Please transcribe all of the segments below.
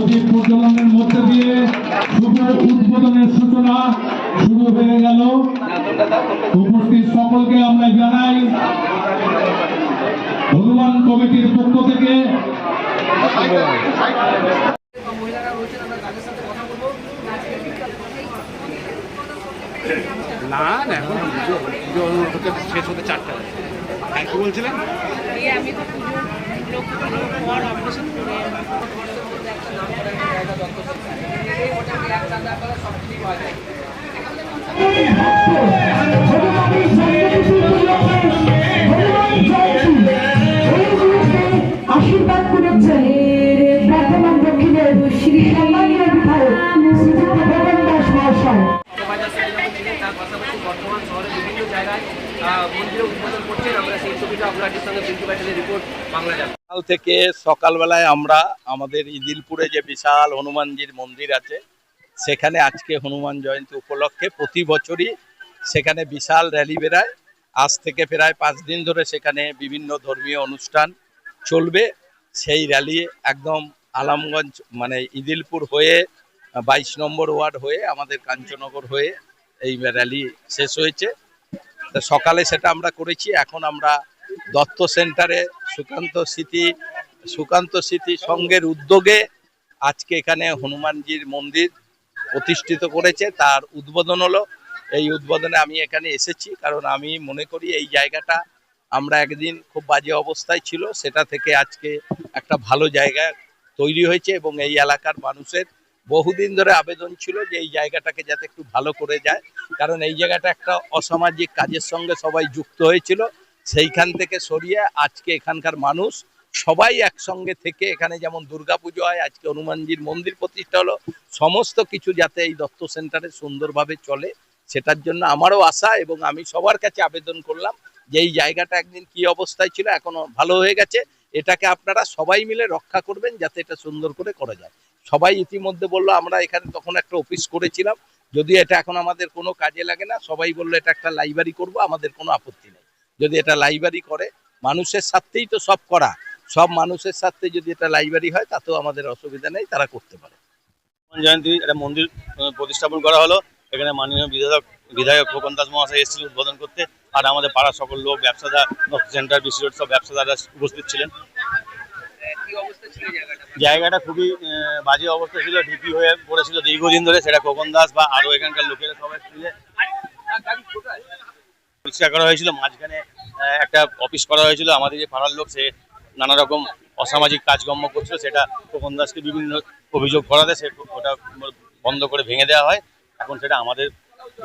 নদীর প্রজ্বলনের মধ্যে দিয়ে শুভ উদ্বোধনের সূচনা শুরু হয়ে গেল। উপস্থিত সকলকে আমরা জানাই হনুমান কমিটির পক্ষ থেকে না এখন শেষ হতে চারটা আর হ্যাঁ, কি বলছিলেন? পুজোর পর অপারেশন করে একটা নাম করা জায়গা যন্ত্র আপনাদের সঙ্গে রিপোর্ট বাংলা যাবে সকাল থেকে সকালবেলায় আমরা আমাদের ইদিলপুরে যে বিশাল হনুমানজির মন্দির আছে, সেখানে আজকে হনুমান জয়ন্তী উপলক্ষে প্রতি বছরই সেখানে বিশাল র্যালি বেরায়। আজ থেকে প্রায় পাঁচ দিন ধরে সেখানে বিভিন্ন ধর্মীয় অনুষ্ঠান চলবে। সেই র্যালি একদম আলামগঞ্জ মানে ইদিলপুর হয়ে, বাইশ নম্বর ওয়ার্ড হয়ে, আমাদের কাঞ্চনগর হয়ে এই র্যালি শেষ হয়েছে। সকালে সেটা আমরা করেছি, এখন আমরা দত্ত সেন্টারে সুকান্ত স্মৃতি সুকান্ত স্মৃতি সংঘের উদ্যোগে আজকে এখানে হনুমানজির মন্দির প্রতিষ্ঠিত করেছে, তার উদ্বোধন হলো। এই উদ্বোধনে আমি এখানে এসেছি কারণ আমি মনে করি এই জায়গাটা আমরা একদিন খুব বাজে অবস্থায় ছিল, সেটা থেকে আজকে একটা ভালো জায়গা তৈরি হয়েছে এবং এই এলাকার মানুষের বহুদিন ধরে আবেদন ছিল যে এই জায়গাটাকে যাতে একটু ভালো করে যায়। কারণ এই জায়গাটা একটা অসামাজিক কাজের সঙ্গে সবাই যুক্ত হয়েছিল। সেইখান থেকে সরিয়ে আজকে এখানকার মানুষ সবাই একসঙ্গে থেকে এখানে যেমন দুর্গাপুজো হয়, আজকে হনুমানজির মন্দির প্রতিষ্ঠা হলো, সমস্ত কিছু যাতে এই দত্ত সেন্টারে সুন্দরভাবে চলে, সেটার জন্য আমারও আশা এবং আমি সবার কাছে আবেদন করলাম যে এই জায়গাটা একদিন কি অবস্থায় ছিল, এখনও ভালো হয়ে গেছে, এটাকে আপনারা সবাই মিলে রক্ষা করবেন যাতে এটা সুন্দর করে করা যায়। সবাই ইতিমধ্যে বলল, আমরা এখানে তখন একটা অফিস করেছিলাম যদি এটা এখন আমাদের কোনো কাজে লাগে না, সবাই বলল, এটা একটা লাইব্রেরি করব, আমাদের কোনো আপত্তি নেই। যদি এটা লাইব্রেরি করে, মানুষের স্বার্থেই তো সব করা। সব মানুষের স্বার্থে যদি এটা লাইব্রেরি হয়, তাতেও আমাদের অসুবিধা নেই, তারা করতে পারে। জয়ন্তী, একটা মন্দির প্রতিস্থাপন করা হলো। এখানে মাননীয় বিধায়ক বিধায়ক খোকন দাস মহাশয় এসেছিল উদ্বোধন করতে। আর আমাদের পাড়ার সকল লোক, ব্যবসাদার সেন্টার বিসি রোড সব ব্যবসাদাররা উপস্থিত ছিলেন। জায়গাটা খুবই বাজে অবস্থা ছিল, ঢিপি হয়ে পড়েছিল দীর্ঘদিন ধরে। সেটা খোকন দাস বা আরও এখানকার লোকেরা সবাই পরিষ্কার করা হয়েছিল মাঝখানে একটা অফিস করা হয়েছিল আমাদের যে পাড়ার লোক সে নানা রকম অসামাজিক কাজকর্ম করছিল সেটা খোকন দাসকে বিভিন্ন অভিযোগ করাতে সে ওটা বন্ধ করে ভেঙে দেওয়া হয়। এখন সেটা আমাদের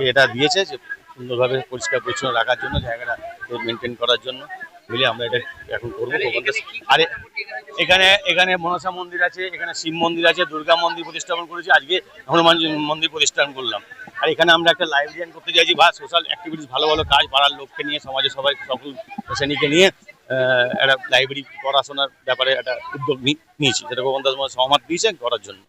এটা দিয়েছে যে সুন্দরভাবে পরিষ্কার পরিচ্ছন্ন রাখার জন্য জায়গাটা মেনটেন করার জন্য। মিলে আমরা এটা এখন করব খোকন দাস আরে এখানে এখানে মনসা মন্দির আছে এখানে শিব মন্দির আছে দুর্গা মন্দির প্রতিষ্ঠাপন করেছি আজকে হনুমান মন্দির প্রতিষ্ঠান করলাম। আর এখানে আমরা একটা লাইব্রেরিয়ান করতে চাইছি বা সোশ্যাল অ্যাক্টিভিটিস ভালো ভালো কাজ পাড়ার লোককে নিয়ে সমাজে সবাই, সকল শ্রেণীকে নিয়ে একটা লাইব্রেরি পড়াশোনার ব্যাপারে একটা উদ্যোগ নিয়েছি। যেটা গোপন দাস সহমত দিয়েছেন করার জন্য।